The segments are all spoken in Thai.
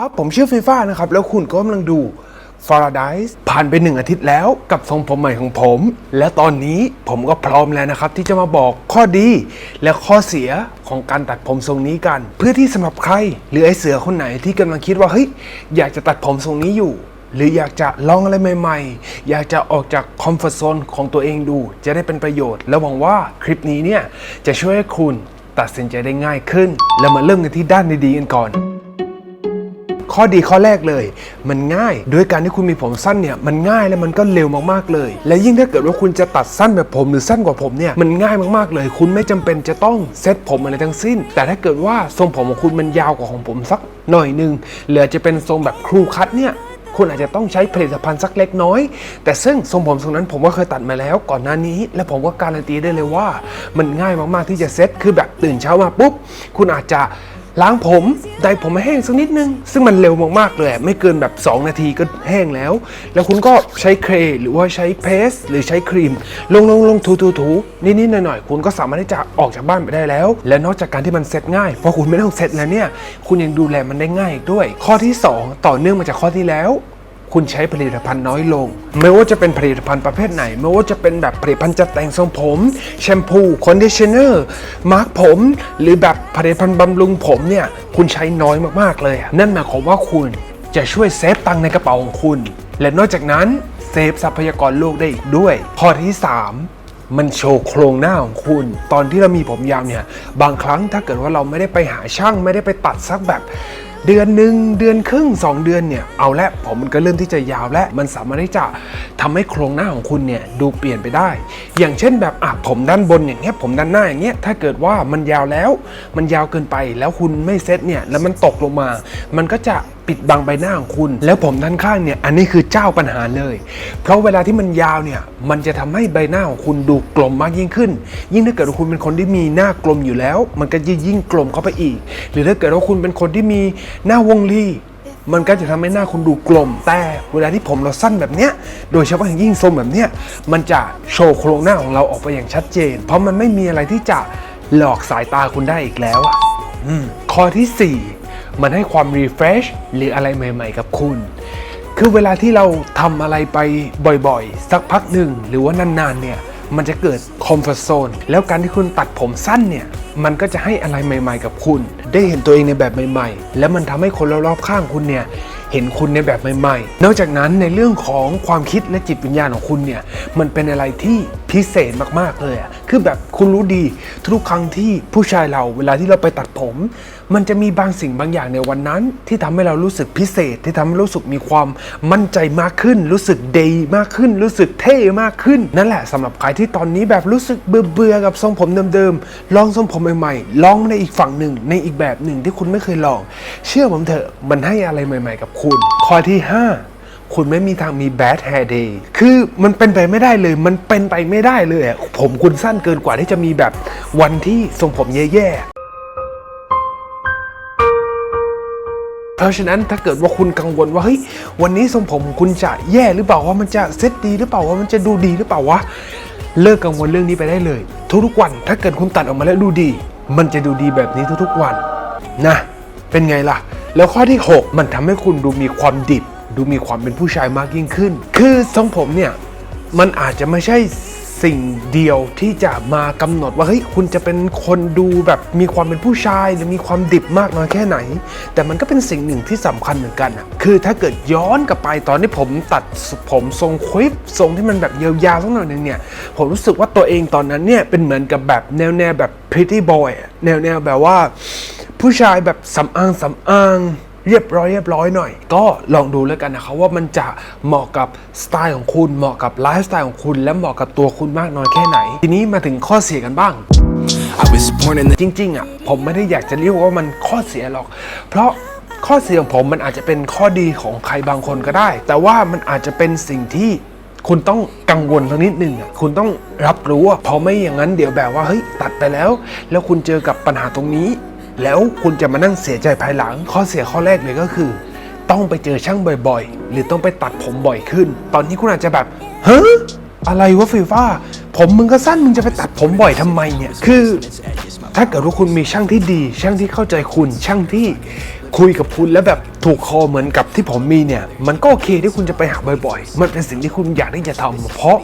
ครับ ผมชื่อฟีฟ่านะครับ แล้วคุณก็กำลังดู f a r a d i s e ผ่านไปหนึ่งอาทิตย์แล้วกับทรงผมใหม่ของผม และตอนนี้ผมก็พร้อมแล้วนะครับ ที่จะมาบอกข้อดีและข้อเสียของการตัดผมทรงนี้กัน เพื่อที่สำหรับใคร หรือไอเสือคนไหนที่กำลังคิดว่าเฮ้ยอยากจะตัดผมทรงนี้อยู่ หรืออยากจะลองอะไรใหม่ ๆ อยากจะออกจากคอมฟอร์ทโซนของตัวเองดู จะได้เป็นประโยชน์ และหวังว่าคลิปนี้เนี่ยจะช่วยให้คุณตัดสินใจได้ง่ายขึ้น แล้วมาเริ่มกันที่ด้านดีๆกันก่อน ข้อดีข้อแรกเลย มันง่ายด้วยการที่คุณมีผมสั้นเนี่ยมันง่ายและมันก็เร็วมากๆเลย และยิ่งถ้าเกิดว่าคุณจะตัดสั้นแบบผมหรือสั้นกว่าผมเนี่ยมันง่ายมากๆเลย คุณไม่จำเป็นจะต้องเซ็ตผมอะไรทั้งสิ้น แต่ถ้าเกิดว่าทรงผมของคุณมันยาวกว่าของผมสักหน่อยหนึงเหลือจะเป็นทรงแบบครูคัตเนี่ยคุณอาจจะต้องใช้ผลิตภัณฑ์สักเล็กน้อย แต่ซึ่งทรงผมทรงนั้นผมก็เคยตัดมาแล้วก่อนหน้านี้ และผมก็การันตีได้เลยว่า มันง่ายมากๆที่จะเซ็ตคือแบบตื่นเช้ามาปุ๊บ คุณอาจจะ ล้างผมไดผมมาแห้งสักนิดนึง ซึ่งมันเร็วมากๆเลยไม่เกินแบบ 2 นาทีก็แห้งแล้ว แล้วคุณก็ใช้เครหรือว่าใช้เพสหรือใช้ครีม ลงลงลงถูถูถูนิดๆหน่อยๆคุณก็สามารถที่จะออกจากบ้านไปได้แล้ว และนอกจากการที่มันเซ็ตง่ายเพราะคุณไม่ต้องเซ็ตแล้วเนี่ยคุณยังดูแลมันได้ง่ายอีกด้วย ข้อที่สองต่อเนื่องมาจากข้อที่แล้ว คุณใช้ผลิตภัณฑ์น้อยลง ไม่ว่าจะเป็นผลิตภัณฑ์ประเภทไหน ไม่ว่าจะเป็นแบบผลิตภัณฑ์จัดแต่งทรงผม แชมพูคอนดิชเนอร์มาร์กผม หรือแบบผลิตภัณฑ์บำรุงผมเนี่ยคุณใช้น้อยมากๆเลย นั่นหมายความว่าคุณจะช่วยเซฟตังค์ในกระเป๋าของคุณ และนอกจากนั้นเซฟทรัพยากรโลกได้อีกด้วย ข้อที่ 3มันโชว์โครงหน้าของคุณ ตอนที่เรามีผมยาวเนี่ย บางครั้งถ้าเกิดว่าเราไม่ได้ไปหาช่างไม่ได้ไปตัดสักแบบ เดือนหนึ่งเดือนครึ่ง 2 เดือนเนี่ยเอาละผมมันก็เริ่มที่จะยาวและมันสามารถที่จะทำให้โครงหน้าของคุณเนี่ยดูเปลี่ยนไปได้ อย่างเช่นแบบอะผมด้านบนอย่างเงี้ยผมด้านหน้าอย่างเงี้ยถ้าเกิดว่ามันยาวแล้ว มันยาวเกินไปแล้วคุณไม่เซ็ตเนี่ยแล้วมันตกลงมา มันก็จะ ปิดบังใบหน้าของคุณ แล้วผมด้านข้างเนี่ยอันนี้คือเจ้าปัญหาเลย เพราะเวลาที่มันยาวเนี่ยมันจะทำให้ใบหน้าของคุณดูกลมมากยิ่งขึ้น ยิ่งถ้าเกิดว่าคุณเป็นคนที่มีหน้ากลมอยู่แล้ว มันก็จะยิ่งกลมเข้าไปอีก หรือถ้าเกิดว่าคุณเป็นคนที่มีหน้าวงรีมันก็จะทำให้หน้าคุณดูกลม แต่เวลาที่ผมเราสั้นแบบเนี้ย โดยเฉพาะอย่างยิ่งทรงแบบเนี้ย มันจะโชว์โครงหน้าของเราออกไปอย่างชัดเจน เพราะมันไม่มีอะไรที่จะหลอกสายตาคุณได้อีกแล้วอะอืมข้อทีสี่4 มันให้ความรีเฟรชหรืออะไรใหม่ ๆ กับคุณ คือเวลาที่เราทำอะไรไปบ่อยๆ สักพักหนึ่งหรือว่านานๆเนี่ยมันจะเกิดคอมฟอร์ทโซนแล้วการที่คุณตัดผมสั้นเนี่ยมันก็จะให้อะไรใหม่ ๆ กับคุณ ได้เห็นตัวเองในแบบใหม่ๆ แล้วมันทำให้คนรอบๆข้างคุณเนี่ยเห็นคุณในแบบใหม่ๆ นอกจากนั้นในเรื่องของความคิดและจิตวิญญาณของคุณเนี่ยมันเป็นอะไรที่พิเศษมากๆเลยอะคือแบบคุณรู้ดีทุกครั้งที่ผู้ชายเราเวลาที่เราไปตัดผม มันจะมีบางสิ่งบางอย่างในวันนั้น ที่ทำให้เรารู้สึกพิเศษ ที่ทำให้รู้สึกมีความมั่นใจมากขึ้น รู้สึกดีมากขึ้น รู้สึกเท่มากขึ้น นั่นแหละสำหรับใครที่ตอนนี้แบบรู้สึกเบื่อๆกับทรงผมเดิมๆลองทรงผมใหม่ๆลองในอีกฝั่งหนึ่งในอีกแบบแบบหนึ่งที่คุณไม่เคยลอง เชื่อผมเถอะมันให้อะไรใหม่ ๆ กับคุณ ข้อที่ 5คุณไม่มีทางมี bad hair day คือมันเป็นไปไม่ได้เลย มันเป็นไปไม่ได้เลย ผมคุณสั้นเกินกว่าที่จะมีแบบวันที่ทรงผมแย่ๆ เพราะฉะนั้นถ้าเกิดว่าคุณกังวลว่าเฮ้ยวันนี้ทรงผมคุณจะแย่หรือเปล่าว่ามันจะเซ็ตดีหรือเปล่าว่ามันจะดูดีหรือเปล่าวะ เลิกกังวลเรื่องนี้ไปได้เลย ทุกๆวันถ้าเกิดคุณตัดออกมาแล้วดูดี มันจะดูดีแบบนี้ทุกๆวัน นะเป็นไงล่ะ แล้วข้อที่ 6 มันทำให้คุณดูมีความดิบ ดูมีความเป็นผู้ชายมากยิ่งขึ้น คือทรงผมเนี่ยมันอาจจะไม่ใช่ สิ่งเดียวที่จะมากำหนดว่าเฮ้ยคุณจะเป็นคนดูแบบมีความเป็นผู้ชาย หรือมีความดิบมากน้อยแค่ไหน แต่มันก็เป็นสิ่งหนึ่งที่สำคัญเหมือนกันอะคือถ้าเกิดย้อนกลับไปตอนที่ผมตัดผมทรงควิปทรงที่มันแบบยาวๆสักหน่อยนึงเนี่ยผมรู้สึกว่าตัวเองตอนนั้นเนี่ยเป็นเหมือนกับแบบแนวแนวแบบ pretty boy อะแนวแนวแบบว่า ผู้ชายแบบสำอางสำอาง เรียบร้อยเรียบร้อยหน่อย ก็ลองดูแล้วกันนะครับว่ามันจะเหมาะกับสไตล์ของคุณเหมาะกับไลฟ์สไตล์ของคุณ และเหมาะกับตัวคุณมากน้อยแค่ไหน ทีนี้มาถึงข้อเสียกันบ้าง I was born in the จริงๆอะผมไม่ได้อยากจะเรียกว่ามันข้อเสียหรอก เพราะข้อเสียของผมมันอาจจะเป็นข้อดีของใครบางคนก็ได้ แต่ว่ามันอาจจะเป็นสิ่งที่คุณต้องกังวลสักนิดหนึ่งอะคุณต้องรับรู้อะเพราะไม่อย่างนั้นเดี๋ยวแบบว่าเฮ้ยตัดไปแล้ว แล้วคุณเจอกับปัญหาตรงนี้ แล้วคุณจะมานั่งเสียใจภายหลัง ข้อเสียข้อแรกเลยก็คือ ต้องไปเจอช่างบ่อยๆ หรือต้องไปตัดผมบ่อยขึ้น ตอนนี้คุณอาจจะแบบเฮ้ยอะไรวะฟีฟ่าผมมึงก็สั้นมึงจะไปตัดผมบ่อยทำไมเนี่ย คือ ถ้าเกิดว่าคุณมีช่างที่ดี ช่างที่เข้าใจคุณช่างที่คุยกับคุณแล้วแบบถูกคอเหมือนกับที่ผมมีเนี่ย มันก็โอเคที่คุณจะไปหาบ่อยๆ มันเป็นสิ่งที่คุณอยากที่จะทำเพราะ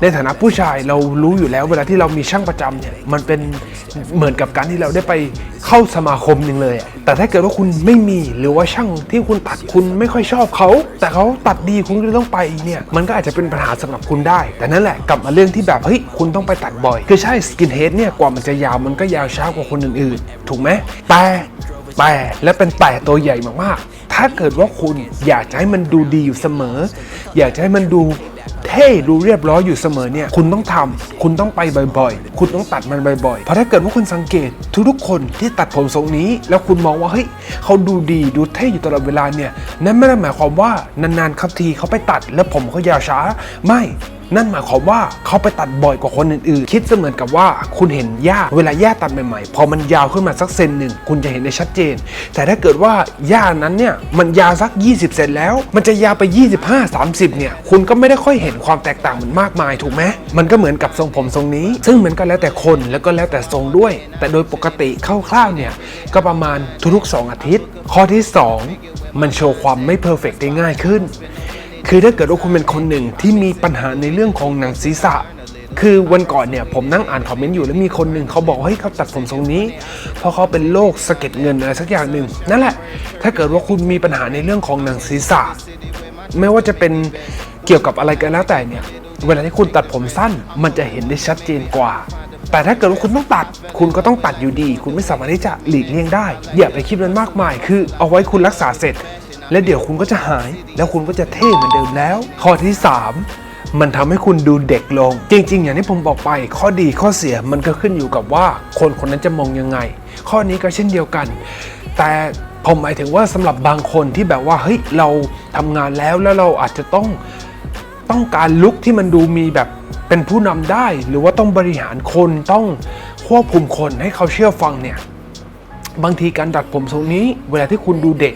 ในฐานะผู้ชายเรารู้อยู่แล้วเวลาที่เรามีช่างประจำเนี่ยมันเป็นเหมือนกับการที่เราได้ไปเข้าสมาคมหนึ่งเลย แต่ถ้าเกิดว่าคุณไม่มีหรือว่าช่างที่คุณตัดคุณไม่ค่อยชอบเขา แต่เขาตัดดีคุณก็เลยต้องไปเนี่ยมันก็อาจจะเป็นปัญหาสำหรับคุณได้ แต่นั่นแหละกลับมาเรื่องที่แบบเฮ้ยคุณต้องไปตัดบ่อย คือใช่สกินเฮดเนี่ยกว่ามันจะยาวมันก็ยาวช้ากว่าคนอื่นๆ ถูกไหมแต่ แต่และเป็นแต่ตัวใหญ่มากๆ ถ้าเกิดว่าคุณอยากจะให้มันดูดีอยู่เสมอ อยากจะให้มันดูเท่ดูเรียบร้อยอยู่เสมอเนี่ย คุณต้องทำคุณต้องไปบ่อยๆ คุณต้องตัดมันบ่อยๆ เพราะถ้าเกิดว่าคุณสังเกตทุกๆคนที่ตัดผมทรงนี้ แล้วคุณมองว่าเฮ้ยเขาดูดีดูเท่อยู่ตลอดเวลาเนี่ย นั่นไม่ได้หมายความว่านานๆครับทีเขาไปตัดแล้วผมเขายาวช้าไม่ นั่นหมายความว่าเขาไปตัดบ่อยกว่าคนอื่นๆ คิดเสมือนกับว่าคุณเห็นหญ้าเวลาหญ้าตัดใหม่ๆ พอมันยาวขึ้นมาสักเซนหนึ่งคุณจะเห็นได้ชัดเจน แต่ถ้าเกิดว่าหญ้านั้นเนี่ยมันยาวสัก 20 เซนแล้ว มันจะยาวไป 25 30 เนี่ย คุณก็ไม่ได้ค่อยเห็นความแตกต่างมันมากมายถูกไหมมันก็เหมือนกับทรงผมทรงนี้ ซึ่งมันก็แล้วแต่คนแล้วก็แล้วแต่ทรงด้วย แต่โดยปกติคร่าวๆเนี่ยก็ประมาณทุกๆ 2 อาทิตย์ ข้อที่ 2 มันโชว์ความไม่เพอร์เฟกต์ได้ง่ายขึ้น คือถ้าเกิดว่าคุณเป็นคนหนึ่งที่มีปัญหาในเรื่องของหนังศีรษะ คือวันก่อนเนี่ยผมนั่งอ่านคอมเมนต์อยู่แล้วมีคนหนึ่งเขาบอกเฮ้ยเขาตัดผมทรงนี้ เพราะเขาเป็นโรคสะเก็ดเงินอะไรสักอย่างหนึ่งนั่นแหละ ถ้าเกิดว่าคุณมีปัญหาในเรื่องของหนังศีรษะ ไม่ว่าจะเป็นเกี่ยวกับอะไรกันแล้วแต่เนี่ย เวลาที่คุณตัดผมสั้น มันจะเห็นได้ชัดเจนกว่าแต่ถ้าเกิดว่าคุณต้องตัด คุณก็ต้องตัดอยู่ดี คุณไม่สามารถที่จะหลีกเลี่ยงได้ อย่าไปคิดมันมากมาย คือเอาไว้คุณรักษาเสร็จ แล้วเดี๋ยวคุณก็จะหาย แล้วคุณก็จะเท่เหมือนเดิมแล้ว ข้อที่ 3 มันทำให้คุณดูเด็กลง จริง ๆ อย่างที่ผมบอกไป ข้อดีข้อเสียมันก็ขึ้นอยู่กับว่าคนคนนั้นจะมองยังไง ข้อนี้ก็เช่นเดียวกัน แต่ผมหมายถึงว่าสำหรับบางคนที่แบบว่าเฮ้ยเราทำงานแล้วแล้วเราอาจจะต้องต้องการลุคที่มันดูมีแบบเป็นผู้นำได้ หรือว่าต้องบริหารคนต้องควบคุมคนให้เขาเชื่อฟังเนี่ยบางทีการดัดผมทรงนี้ เวลาที่คุณดูเด็ก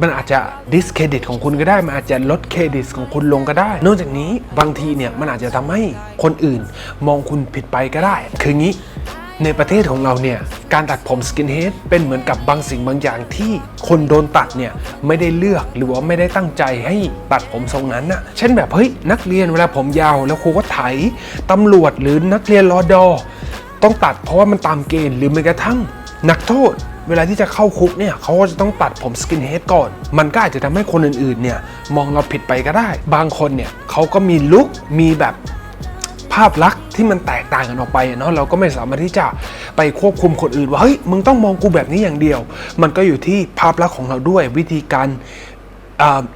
มันอาจจะดิสเครดิตของคุณก็ได้ มันอาจจะลดเครดิตของคุณลงก็ได้ นอกจากนี้บางทีเนี่ยมันอาจจะทำให้คนอื่นมองคุณผิดไปก็ได้ คืองี้ในประเทศของเราเนี่ยการตัดผมสกินเฮดเป็นเหมือนกับบางสิ่งบางอย่างที่คนโดนตัดเนี่ยไม่ได้เลือกหรือว่าไม่ได้ตั้งใจให้ตัดผมทรงนั้นน่ะเช่นแบบเฮ้ยนักเรียนเวลาผมยาวแล้วครูก็ไถตำรวจหรือนักเรียนรอดอ ต้องตัดเพราะว่ามันตามเกณฑ์หรือแม้กระทั่งนักโทษ เวลาที่จะเข้าคุกเนี่ยเขาก็จะต้องตัดผมสกินเฮดก่อน มันก็อาจจะทำให้คนอื่นๆเนี่ยมองเราผิดไปก็ได้ บางคนเนี่ยเขาก็มีลุคมีแบบภาพลักษณ์ที่มันแตกต่างกันออกไปเนาะเราก็ไม่สามารถที่จะไปควบคุมคนอื่นว่าเฮ้ยมึงต้องมองกูแบบนี้อย่างเดียว มันก็อยู่ที่ภาพลักษณ์ของเราด้วยวิธีการ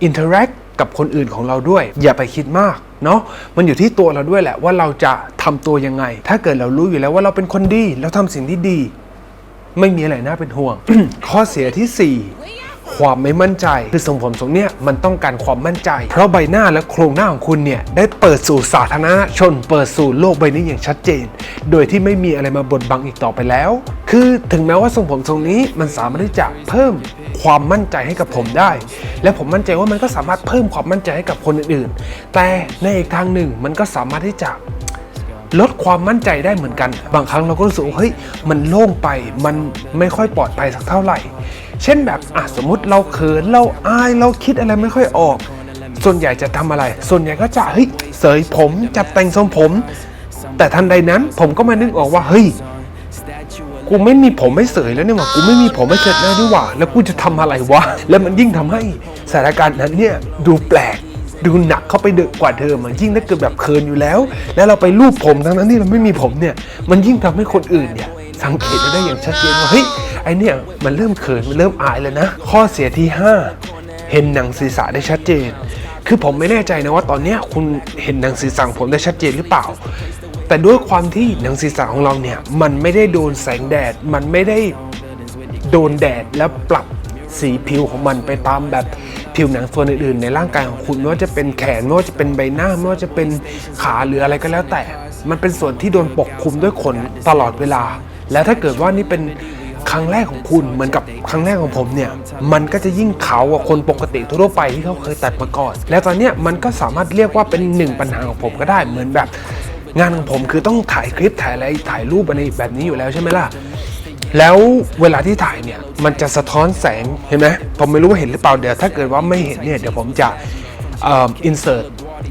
อินเทอร์แอคกับคนอื่นของเราด้วย อย่าไปคิดมากเนาะมันอยู่ที่ตัวเราด้วยแหละว่าเราจะทำตัวยังไง ถ้าเกิดเรารู้อยู่แล้วว่าเราเป็นคนดีแล้วทำสิ่งที่ดี ไม่มีอะไรน่าเป็นห่วง ข้อเสียที่ 4 ความไม่มั่นใจ คือทรงผมทรงเนี้ยมันต้องการความมั่นใจ เพราะใบหน้าและโครงหน้าของคุณเนี่ย ได้เปิดสู่สาธารณชน เปิดสู่โลกใบนี้อย่างชัดเจน โดยที่ไม่มีอะไรมาบดบังอีกต่อไปแล้ว คือถึงแม้ว่าทรงผมทรงนี้มันสามารถที่จะเพิ่มความมั่นใจให้กับผมได้ และผมมั่นใจว่ามันก็สามารถเพิ่มความมั่นใจให้กับคนอื่นๆ แต่ในอีกทางหนึ่งมันก็สามารถที่จะ ลดความมั่นใจได้เหมือนกัน บางครั้งเราก็รู้สึกเฮ้ยมันโล่งไปมันไม่ค่อยปลอดภัยสักเท่าไหร่ เช่นแบบอะสมมติเราเขินเราอายเราคิดอะไรไม่ค่อยออก ส่วนใหญ่จะทำอะไร ส่วนใหญ่ก็จะเฮ้ยเสยผมจับแต่งทรงผม แต่ทันใดนั้นผมก็มานึกออกว่าเฮ้ยกูไม่มีผมไม่เสยแล้วเนี่ยว่ะกูไม่มีผมไม่เสร็จแล้วด้วยว่ะแล้วกูจะทำอะไรวะ แล้วมันยิ่งทำให้สถานการณ์นั้นเนี่ยดูแปลก ดูหนักเข้าไปเดอะกว่าเดิมอะยิ่งถ้าเกิดแบบเคินอยู่แล้ว แล้วเราไปรูปผมทั้งนั้นที่เราไม่มีผมเนี่ย มันยิ่งทำให้คนอื่นเนี่ยสังเกตได้อย่างชัดเจนว่าเฮ้ยไอเนี่ยมันเริ่มเขินมันเริ่มอายแล้วนะ ข้อเสียที่ 5 เห็นหนังศีรษะได้ชัดเจน คือผมไม่แน่ใจนะว่าตอนเนี้ยคุณเห็นหนังศีรษะผมได้ชัดเจนหรือเปล่า แต่ด้วยความที่หนังศีรษะของเราเนี่ยมันไม่ได้โดนแสงแดด มันไม่ได้โดนแดดแล้วปรับสีผิวของมันไปตามแบบ ผิวหนังส่วนอื่นๆ ในร่างกายของคุณไม่ว่าจะเป็นแขนไม่ว่าจะเป็นใบหน้าไม่ว่าจะเป็นขาหรืออะไรก็แล้วแต่ มันเป็นส่วนที่โดนปกคลุมด้วยขนตลอดเวลา แล้วถ้าเกิดว่านี่เป็นครั้งแรกของคุณเหมือนกับครั้งแรกของผมเนี่ย มันก็จะยิ่งขาวกว่าคนปกติทั่วไปที่เขาเคยตัดมาก่อน แล้วตอนเนี้ยมันก็สามารถเรียกว่าเป็นหนึ่งปัญหาของผมก็ได้เหมือนแบบ งานของผมคือต้องถ่ายคลิปถ่ายอะไรถ่ายรูปอะไรแบบนี้อยู่แล้วใช่ไหมล่ะ แล้วเวลาที่ถ่ายเนี่ยมันจะสะท้อนแสงเห็นไหมผมไม่รู้ว่าเห็นหรือเปล่าเดี๋ยวถ้าเกิดว่าไม่เห็นเนี่ยเดี๋ยวผมจะอ่อ insert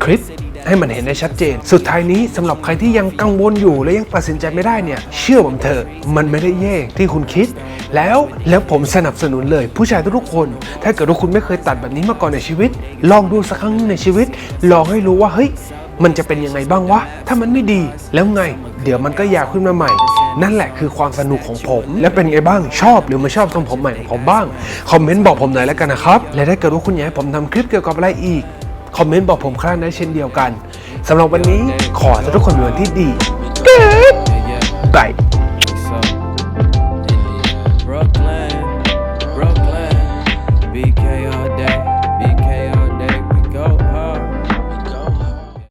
คลิปให้มันเห็นได้ชัดเจน สุดท้ายนี้สำหรับใครที่ยังกังวลอยู่และยังตัดสินใจไม่ได้เนี่ย เชื่อผมเถอะมันไม่ได้แย่ที่คุณคิด แล้วแล้วผมสนับสนุนเลย ผู้ชายทุกคน ถ้าเกิดว่าคุณไม่เคยตัดแบบนี้มาก่อนในชีวิต ลองดูสักครั้งในชีวิต ลองให้รู้ว่าเฮ้ยมันจะเป็นยังไงบ้างวะ ถ้ามันไม่ดีแล้วไง เดี๋ยวมันก็ยาวขึ้นมาใหม่ นั่นแหละคือความสนุกของผม และเป็นไงบ้างชอบหรือไม่ชอบทรงผมใหม่ของผมบ้าง คอมเมนต์บอกผมหน่อยแล้วกันนะครับ และถ้าเกิดว่าคุณอยากให้ผมทำคลิปเกี่ยวกับอะไรอีก คอมเมนต์บอกผมครั้งได้เช่นเดียวกันสำหรับวันนี้ขอให้ทุกคนมีวันที่ดี Goodbye